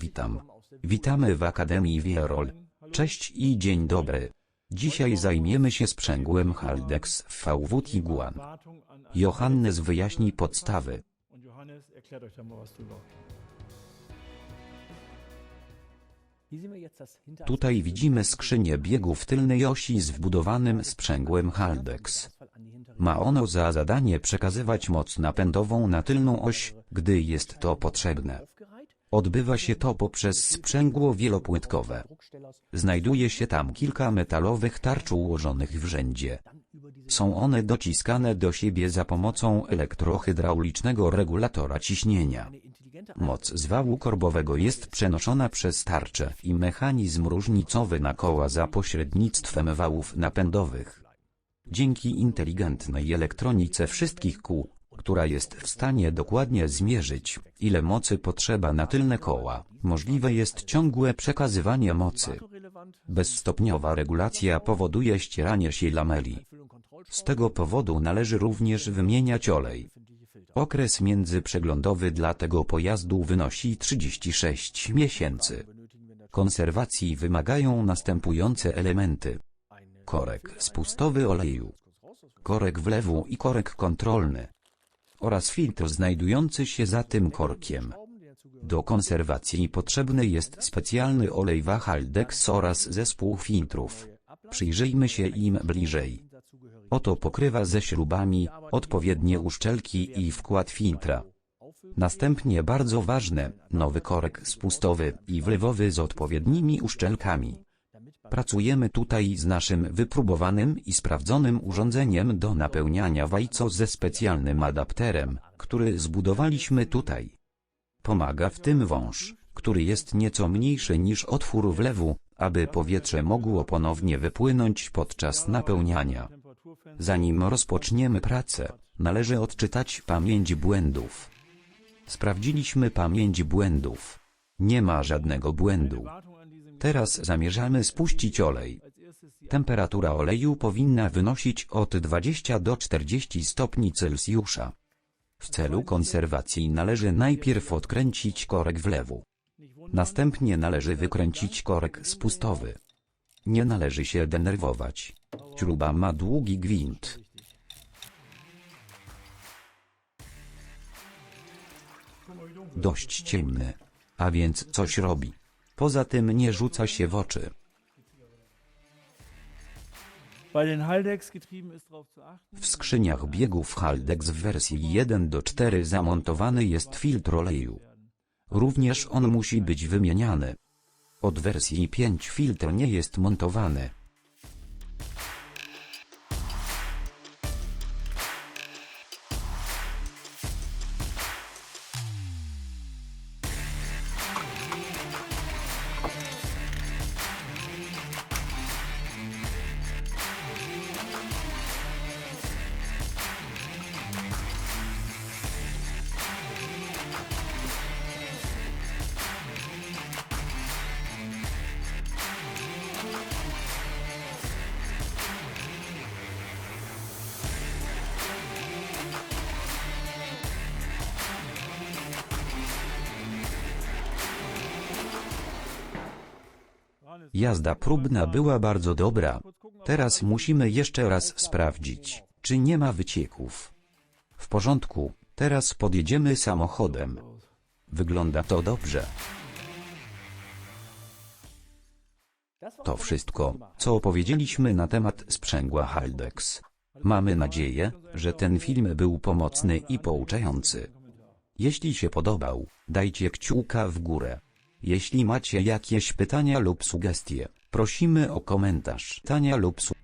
Witam. Witamy w Akademii Wierol. Cześć i dzień dobry. Dzisiaj zajmiemy się sprzęgłem Haldex VW Tiguan. Johannes wyjaśni podstawy. Tutaj widzimy skrzynię biegów tylnej osi z wbudowanym sprzęgłem Haldex. Ma ono za zadanie przekazywać moc napędową na tylną oś, gdy jest to potrzebne. Odbywa się to poprzez sprzęgło wielopłytkowe. Znajduje się tam kilka metalowych tarcz ułożonych w rzędzie. Są one dociskane do siebie za pomocą elektrohydraulicznego regulatora ciśnienia. Moc z wału korbowego jest przenoszona przez tarczę i mechanizm różnicowy na koła za pośrednictwem wałów napędowych. Dzięki inteligentnej elektronice wszystkich kół, która jest w stanie dokładnie zmierzyć, ile mocy potrzeba na tylne koła, możliwe jest ciągłe przekazywanie mocy. Bezstopniowa regulacja powoduje ścieranie się lameli. Z tego powodu należy również wymieniać olej. Okres międzyprzeglądowy dla tego pojazdu wynosi 36 miesięcy. Konserwacji wymagają następujące elementy. Korek spustowy oleju, korek wlewu i korek kontrolny oraz filtr znajdujący się za tym korkiem. Do konserwacji potrzebny jest specjalny olej Wachaldex oraz zespół filtrów. Przyjrzyjmy się im bliżej. Oto pokrywa ze śrubami, odpowiednie uszczelki i wkład filtra. Następnie bardzo ważne, nowy korek spustowy i wlewowy z odpowiednimi uszczelkami. Pracujemy tutaj z naszym wypróbowanym i sprawdzonym urządzeniem do napełniania wajco ze specjalnym adapterem, który zbudowaliśmy tutaj. Pomaga w tym wąż, który jest nieco mniejszy niż otwór wlewu, aby powietrze mogło ponownie wypłynąć podczas napełniania. Zanim rozpoczniemy pracę, należy odczytać pamięć błędów. Sprawdziliśmy pamięć błędów. Nie ma żadnego błędu. Teraz zamierzamy spuścić olej. Temperatura oleju powinna wynosić od 20 do 40 stopni Celsjusza. W celu konserwacji należy najpierw odkręcić korek wlewu. Następnie należy wykręcić korek spustowy. Nie należy się denerwować. Śruba ma długi gwint. Dość ciemny. A więc coś robi. Poza tym nie rzuca się w oczy. W skrzyniach biegów Haldex w wersji 1 do 4 zamontowany jest filtr oleju. Również on musi być wymieniany. Od wersji 5 filtr nie jest montowany. Jazda próbna była bardzo dobra. Teraz musimy jeszcze raz sprawdzić, czy nie ma wycieków. W porządku, teraz podjedziemy samochodem. Wygląda to dobrze. To wszystko, co opowiedzieliśmy na temat sprzęgła Haldex. Mamy nadzieję, że ten film był pomocny i pouczający. Jeśli się podobał, dajcie kciuka w górę. Jeśli macie jakieś pytania lub sugestie, prosimy o komentarz. Tania lub su